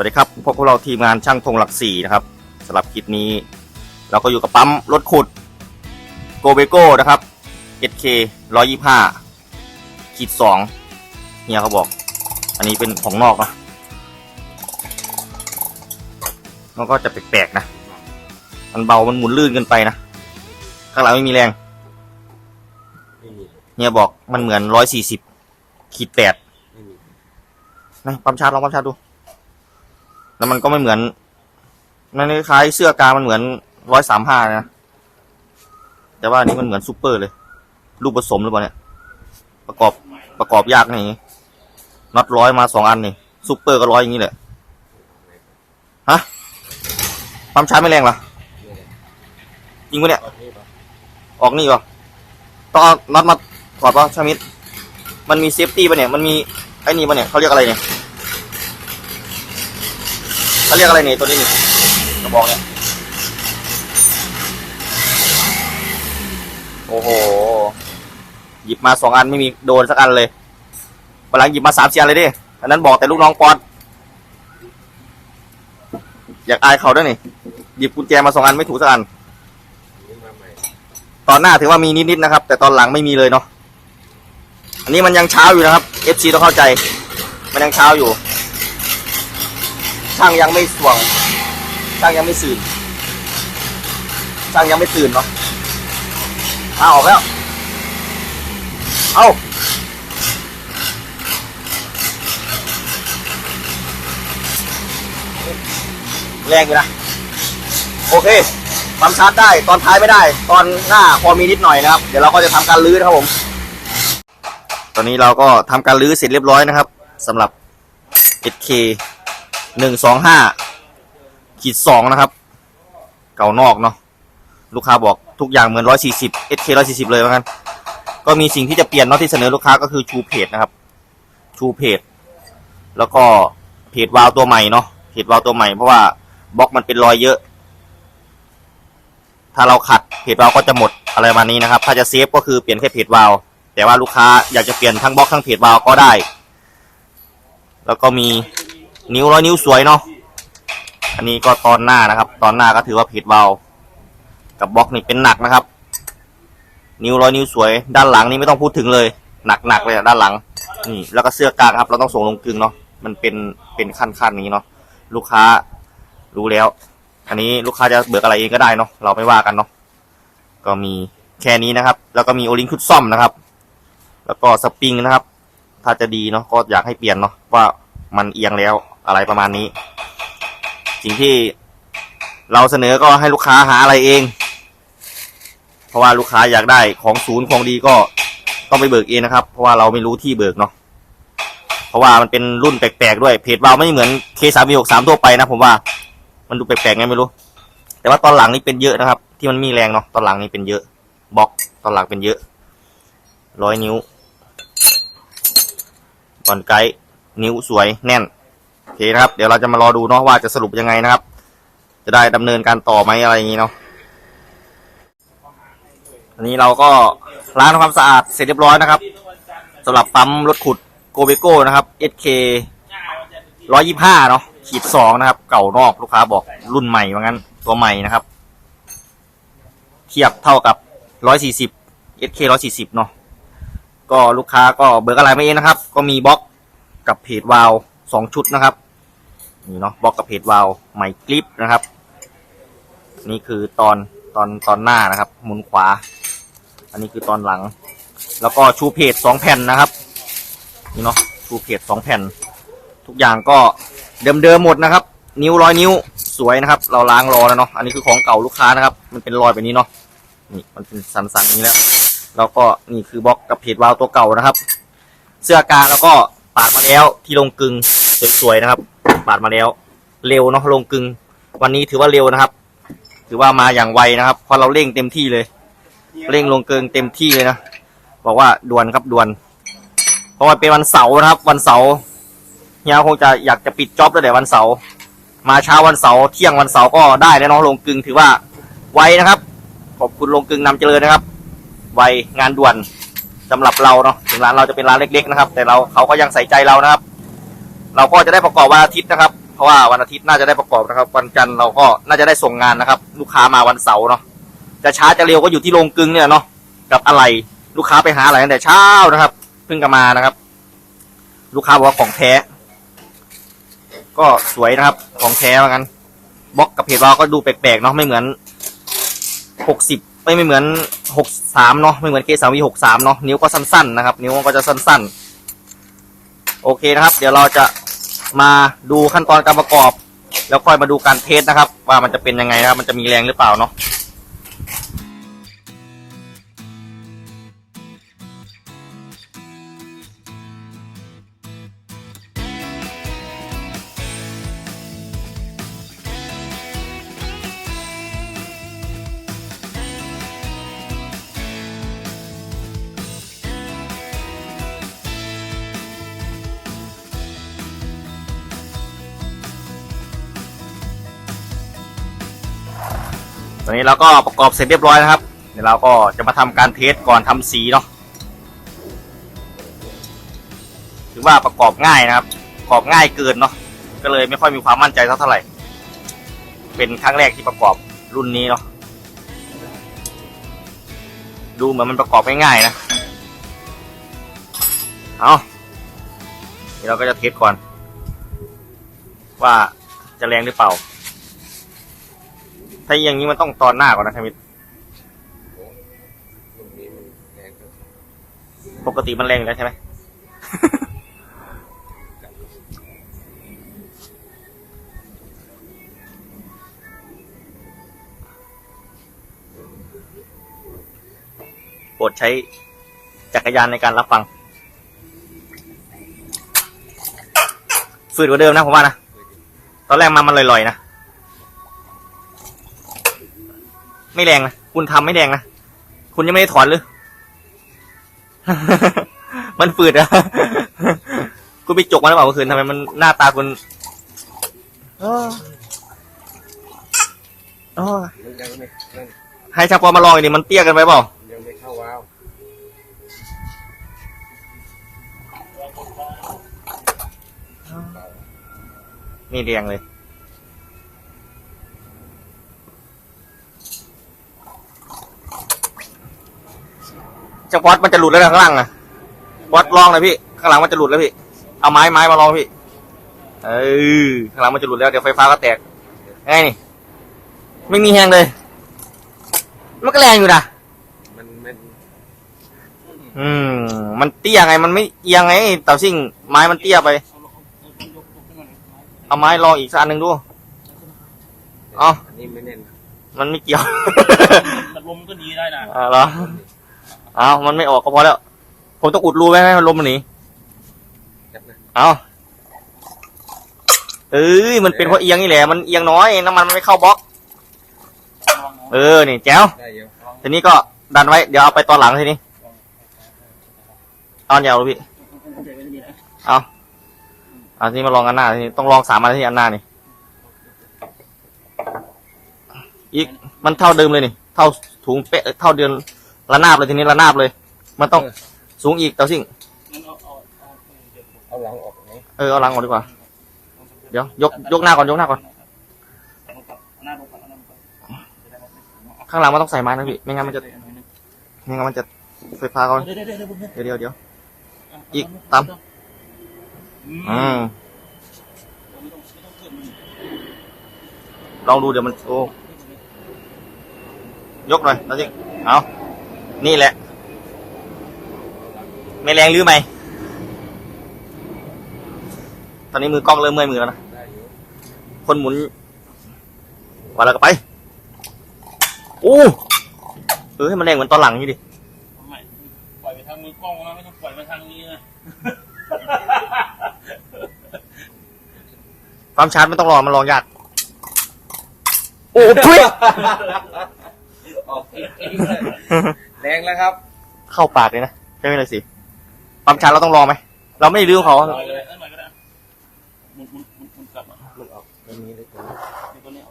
วัสดีครับพบกับเราทีมงานช่างธงหลักสี่นะครับสำหรับคลิปนี้ เราก็อยู่กับปั๊มรถขุดโกเบโก้นะครับ SK 125ขีดสองเฮียเขาบอก อันนี้เป็นของนอกนะมันก็จะแปลกๆนะ มันเบามันหมุนลื่นเกินไปนะ ข้างหลังไม่มีแรงไม่มีเฮียบอกมันเหมือนร้อยสี่สิบขีดแปดไม่มีนะปั๊มชาร์จลองปั๊มชาร์จดู แล้วมันก็ไม่เหมือน มันคล้ายเสื้อกามันเหมือนร้อยสามห้านะ แต่ว่านี้มันเหมือนซูเปอร์เลย ลูกผสมหรือเปล่าเนี่ย ประกอบประกอบยากนะอย่างงี้น็อตร้อยมาสองอันนี่ซูเปอร์ก็ร้อยอย่างนี้แหละ ฮะปั๊มชาไม่แรงเหรอจริงปะเนี่ย ออกนี่ป่ะต้องน็อตมาถอดปะชามิดมันมีเซฟตี้ปะเนี่ย มันมีไอ้นี่ปะเนี่ยเขาเรียกอะไรเนี่ย เขาเรียกอะไรนี่ตัวนี้นี่กระบอกเนี่ยโอ้โห หยิบมาสองอันไม่มีโดนสักอันเลยวันหลังหยิบมาสามเสียนเลยดิ อันนั้นบอกแต่ลูกน้องปอน อยากอายเขาด้วยนี่ หยิบกุญแจมาสองอันไม่ถูกสักอัน ตอนหน้าถือว่ามีนิดๆนะครับ แต่ตอนหลังไม่มีเลยเนาะ อันนี้มันยังเช้าอยู่นะครับ FC ต้องเข้าใจ มันยังเช้าอยู่ ช่างยังไม่สว่างช่างยังไม่ตื่นช่างยังไม่ตื่นเนาะมาออกแล้ว เอาแรงอยู่นะ โอเคปั๊มชาร์จได้ ตอนท้ายไม่ได้ ตอนหน้าพอมีนิดหน่อยนะครับ เดี๋ยวเราก็จะทำการลื้อนะครับผม ตอนนี้เราก็ทำการลื้อเสร็จเรียบร้อยนะครับสำหรับ SK หนึ่งสองห้าขีดสองนะครับ เก่านอกเนาะลูกค้าบอกทุกอย่างเหมือนร้อยสี่สิบ SK ร้อยสี่สิบเลยเหมือนกันก็มีสิ่งที่จะเปลี่ยนเนาะที่เสนอลูกค้าก็คือชูเพจนะครับ ชูเพจแล้วก็เพจวาล์วตัวใหม่เนาะเพจวาล์วตัวใหม่เพราะว่าบล็อกมันเป็นรอยเยอะ ถ้าเราขัดเพจวาล์วก็จะหมดอะไรประมาณนี้นะครับ ถ้าจะเซฟก็คือเปลี่ยนแค่เพจวาล์วแต่ว่าลูกค้าอยากจะเปลี่ยนทั้งบล็อกทั้งเพจวาล์วก็ได้ แล้วก็มี นิ้วร้อยนิ้วสวยเนาะอันนี้ก็ตอนหน้านะครับ ตอนหน้าก็ถือว่าเพจวากับบล็อกนี่เป็นหนักนะครับ นิ้วร้อยนิ้วสวย ด้านหลังนี่ไม่ต้องพูดถึงเลย หนักหนักเลยอะด้านหลังนี่แล้วก็เสื้อกางครับ เราต้องส่งลงกลึงเนาะมันเป็นเป็นขั้นขั้นนี้เนาะลูกค้ารู้แล้ว อันนี้ลูกค้าจะเบิกอะไรเองก็ได้เนาะเราไม่ว่ากันเนาะก็มีแค่นี้นะครับ แล้วก็มีโอลิงคุดซ่อมนะครับ แล้วก็สปริงนะครับ ถ้าจะดีเนาะก็อยากให้เปลี่ยนเนาะว่ามันเอียงแล้ว อะไรประมาณนี้ สิ่งที่เราเสนอก็ให้ลูกค้าหาอะไรเอง เพราะว่าลูกค้าอยากได้ของศูนย์ของดีก็ต้องไปเบิกเองนะครับ เพราะว่าเราไม่รู้ที่เบิกเนาะเพราะว่ามันเป็นรุ่นแปลกๆด้วยเพจวาวไม่เหมือนเคสามหกสามทั่วไปนะผมว่า มันดูแปลกๆไงไม่รู้ แต่ว่าตอนหลังนี่เป็นเยอะนะครับ ที่มันมีแรงเนาะตอนหลังนี่เป็นเยอะบล็อกตอนหลังเป็นเยอะร้อยนิ้วก่อนไกด์นิ้วสวยแน่น เคนะครับ เดี๋ยวเราจะมารอดูเนาะว่าจะสรุปยังไงนะครับ จะได้ดำเนินการต่อไหมอะไรอย่างนี้เนาะอันนี้เราก็ล้างทำความสะอาดเสร็จเรียบร้อยนะครับสำหรับปั๊มรถขุดโกเบโก้นะครับ SK ร้อยยี่ห้าเนาะขีดสองนะครับ เก่านอกลูกค้าบอกรุ่นใหม่ว่างั้นตัวใหม่นะครับ เทียบเท่ากับร้อยสี่สิบ SK ร้อยสี่สิบเนาะก็ลูกค้าก็เบิกอะไรไมาเองนะครับ ก็มีบล็อกกับเพจวาลสองชุดนะครับ นี่เนาะบล็อกกับเพจวาลใหม่กริปนะครับ นี่คือตอนตอนตอนหน้านะครับหมุนขวา อันนี้คือตอนหลัง แล้วก็ชูเพจสองแผ่นนะครับนี่เนาะชูเพจสองแผ่น ทุกอย่างก็เดิมๆหมดนะครับ นิ้วร้อยนิ้วสวยนะครับ เราล้างรอแล้วเนาะอันนี้คือของเก่าลูกค้านะครับ มันเป็นรอยแบบนี้เนาะนี่มันเป็นสันๆอย่างนี้แล้วแล้วก็นี่คือบล็อกกับเพจวาล์วตัวเก่านะครับ เสื้อกางแล้วก็ปาดมาแล้วที่ลงกึงสวยๆนะครับ ปาดมาแล้ว เร็วเนาะลงกึง วันนี้ถือว่าเร็วนะครับ ถือว่ามาอย่างไวนะครับเพราะเราเร่งเต็มที่เลย เร่งลงเกิงเต็มที่เลยนะบอกว่าด่วนครับด่วน เพราะว่าเป็นวันเสาร์นะครับ วันเสาร์เฮียคงจะอยากจะปิดจ็อบแล้วแต่วันเสาร์มาเช้าวันเสาร์เที่ยงวันเสาร์ก็ได้แล้วเน้องลงกึงถือว่าไวนะครับขอบคุณลงกึงนำเจริญนะครับ ไวงานด่วนสำหรับเราเนาะถึงร้านเราจะเป็นร้านเล็ก ๆ นะครับ แต่เราเขาก็ยังใส่ใจเรานะครับ เราก็จะได้ประกอบวันอาทิตย์นะครับ เพราะว่าวันอาทิตย์น่าจะได้ประกอบนะครับ วันจันทร์เราก็น่าจะได้ส่งงานนะครับ ลูกค้ามาวันเสาร์เนาะจะช้าจะเร็วก็อยู่ที่โรงกึงเนี่ยเนาะกับอะไรลูกค้าไปหาอะไรตั้งแต่เช้านะครับเพิ่งกลับมานะครับ ลูกค้าบอกว่าของแท้ ก็สวยนะครับ ของแท้เหมือนกันบล็อกกับเพจเราก็ดูแปลกๆเนาะไม่เหมือนหกสิบไม่ไม่เหมือนหกสามเนาะไม่เหมือนเคสามวีหกสามเนาะนิ้วก็สั้นๆนะครับ นิ้วก็จะสั้นๆ โอเคนะครับ เดี๋ยวเราจะ มาดูขั้นตอนการประกอบ แล้วค่อยมาดูการเทสนะครับ ว่ามันจะเป็นยังไงนะครับ มันจะมีแรงหรือเปล่าเนาะ อนนี้เราก็ประกอบเสร็จเรียบร้อยนะครับ เดี๋ยวเราก็จะมาทำการเทสก่อนทำสีเนาะถือว่าประกอบง่ายนะครับประกอบง่ายเกินเนาะก็เลยไม่ค่อยมีความมั่นใจเท่าไหร่ เป็นครั้งแรกที่ประกอบรุ่นนี้เนาะดูเหมือนมันประกอบง่ายๆนะเอาเดี๋ยวเราก็จะเทสก่อน ว่าจะแรงหรือเปล่า ถ้าอย่างนี้มันต้องตอนหน้าก่อนนะครับมิตรตรงนี้มันแรงก็ปกติมันแรงอยู่แล้วใช่ไหม โปรดใช้จักรยานในการรับฟัง ฝืดกว่าเดิมนะผมว่านะ ตอนแรกมามันลอยๆนะ ไม่แรงนะคุณทำไม่แรงนะคุณยังไม่ได้ถอนหรือ มันฝืดอะคุณไปจกมาหรือเปล่าเมื่อคืนทำไมมันหน้าตาคุณโอ้โอ้มันยังไม่นั่นให้ชาปอมาลองอีกดิมันเตี้ยกันไปเปล่ายังไม่เข้าวาล์วนี่เรียงเลย จะวัดมันจะหลุดแล้วนะข้างล่างอะวัดลองเลยพี่ ข้างหลังมันจะหลุดแล้วพี่เอาไม้ไม้มาลองพี่ เออข้างหลังมันจะหลุดแล้วเดี๋ยวไฟฟ้าก็แตกไงนี่ไม่มีแหงเลย มันก็แรงอยู่นะมันมันอืม มันเตี้ยไง มันไม่เอียงไงเต่าซิ่ง ไม้มันเตี้ยไป เอาไม้ลองอีกสักอันหนึ่งดูเอ้าอันนี้ไม่แน่นมันไม่เกี่ยวแต่ลมก็ดีได้นะอ่าเหรอ เอามันไม่ออกก็พอแล้ว ผมต้องอุดรูไว้ให้มันลมมันหนีเอาเอ้ยมันเป็นเพราะเอียงนี่แหละ มันเอียงน้อยน้ำมันมันไม่เข้าบล็อก เออนี่แจ๋วทีนี้ก็ดันไว้ เดี๋ยวเอาไปตอนหลังทีนี้เอาอย่าเอาพี่ เอาเอาทีนี้มาลองอันหน้าทีนี้ต้องลองสามอันที่อันหน้านี่ อีกมันเท่าเดิมเลยนี่ เท่าถุงเป๊ะเท่าเดือน ระนาบเลยทีนี้ระนาบเลย มันต้องสูงอีกเต่าซิ่งงั้นเอาเอาเอาเดี๋ยวผมเอาหลังออกไหมเออเอาหลังก่อนดีกว่า เดี๋ยวยกยกหน้าก่อนยกหน้าก่อนเอาหน้าลงก่อนเอาหน้าลงก่อนจะได้ไม่เป็นข้างหลังมันต้องใส่ไม้นะพี่ไม่งั้นมันจะไม่งั้นมันจะไฟฟ้าก่อนเดี๋ยวเดี๋ยวเดี๋ยวผมเดี๋ยวเดี๋ยวเดี๋ยวอีกตามอืมไม่ต้องไม่ต้องเพิ่มมันลองดูเดี๋ยวมันโอ้ยกหน่อยแล้วสิเอา นี่แหละ ไม่แรงหรือไหมตอนนี้มือกล้องเริ่มเมื่อยมือแล้วนะได้เยอะคนหมุนว่าแล้วก็ไป โอ้เออให้มันแรงเหมือนตอนหลังนี่ดิไม่ปล่อยไปทางมือกล้องนะไม่ต้องปล่อยมาทางนี้นะความชาร์จไม่ต้องรอ มันลองยาก โอ้ทุยออกเองเลย แรงแล้วครับเข้าปากเลยนะใช่ไหมเลยสิความชาร์จเราต้องรอไหมเราไม่ได้ลืมเขาปล่อยเลยนั่นหน่อยก็ได้หมุนหมุนหมุนหมุนกลับมามันออกมันมีเลยตัวนี้เดี๋ยวตัวนี้เอา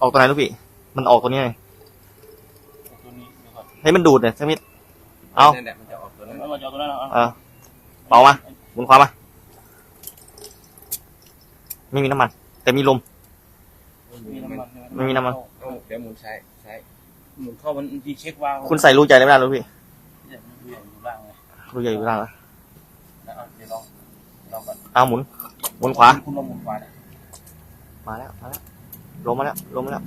ออกตัวไหนลูกพี่มันออกตัวนี้ไงตัวนี้เดี๋ยวก่อนให้มันดูดเนี่ยสักนิดเอานั่นแหละมันจะออกตัวนั้นเอามาเอาตัวนั้นเอาเออเป่ามาหมุนความมาไม่มีน้ำมัน แต่มีลม มีน้ำมันไม่มีน้ำมัน เอาเดี๋ยวหมุนใช้ใช้ หมุนเข้ามันดีเช็ควาล์วคุณใส่รูใหญ่ได้ไหมล่ะลูกพี่เนี่ยมันอยู่อยู่ล่างเลยรูใหญ่อยู่ล่างนะแล้วเอาเดี๋ยวลองลองก่อนเอาหมุนหมุนขวาคุณลองหมุนขวาเนี่ยมาแล้วมาแล้วลงมาแล้วลงมาแล้ว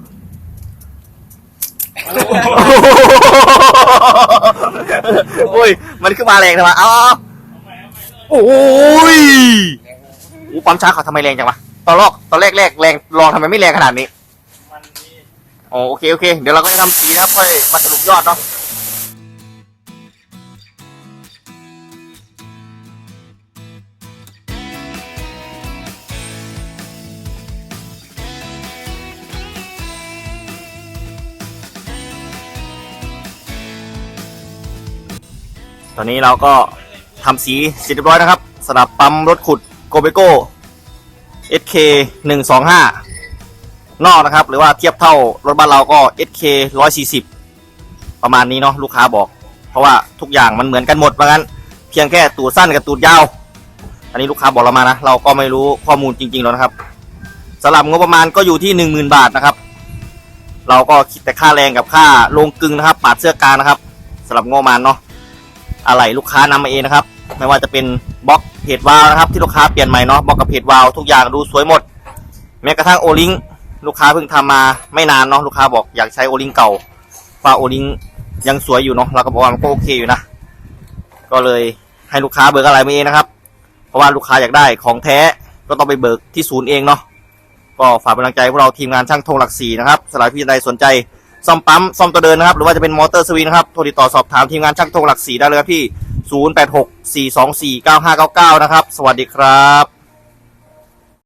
โอ้ยมันขึ้นมาแรงทำไมเอ้าโอ้ยโอ้ความช้าเขาทำไมแรงจังวะตอนแรกตอนแรกแรกแรงลองทำไมไม่แรงขนาดนี้มันมี อ๋อโอเคโอเค เดี๋ยวเราก็จะทำสีนะครับค่อยมาสรุปยอดเนาะตอนนี้เราก็ทำสีเสร็จเรียบร้อยนะครับสำหรับปั๊มรถขุดโกเบโก้ SK ห นอกนะครับ หรือว่าเทียบเท่ารถบ้านเราก็ SK 140 ประมาณนี้เนาะลูกค้าบอก เพราะว่าทุกอย่างมันเหมือนกันหมดเพราะงั้น เพียงแค่ตูดสั้นกับตูดยาว อันนี้ลูกค้าบอกเรามานะ เราก็ไม่รู้ข้อมูลจริงๆแล้วนะครับสำหรับงบประมาณก็อยู่ที่ 10,000 บาทนะครับ เราก็คิดแต่ค่าแรงกับค่าลงกึงนะครับ ปาดเสื้อกานะครับสำหรับงบประมาณเนาะอะไรลูกค้านำมาเองนะครับ ไม่ว่าจะเป็นบล็อกเพจวาล์วนะครับที่ลูกค้าเปลี่ยนใหม่เนาะบล็อกกับเพจวาล์วทุกอย่างดูสวยหมด แม้กระทั่งโอลิง ลูกค้าเพิ่งทำมาไม่นานเนาะลูกค้าบอกอยากใช้โอลิงเก่าฟ้าโอลิงยังสวยอยู่เนาะเราก็บอกว่ามันก็โอเคอยู่นะ ก็เลยให้ลูกค้าเบิกอะไรมาเองนะครับ เพราะว่าลูกค้าอยากได้ของแท้ก็ต้องไปเบิกที่ศูนย์เองเนาะก็ฝากเป็นกำลังใจพวกเราทีมงานช่างธงหลักสี่นะครับสำหรับพี่ใดสนใจซ่อมปั๊มซ่อมตัวเดินนะครับ หรือว่าจะเป็นมอเตอร์สวิงนะครับโทรติดต่อสอบถามทีมงานช่างธงหลักสี่ได้เลยครับที่ 086 424 9599 นะครับ สวัสดีครับ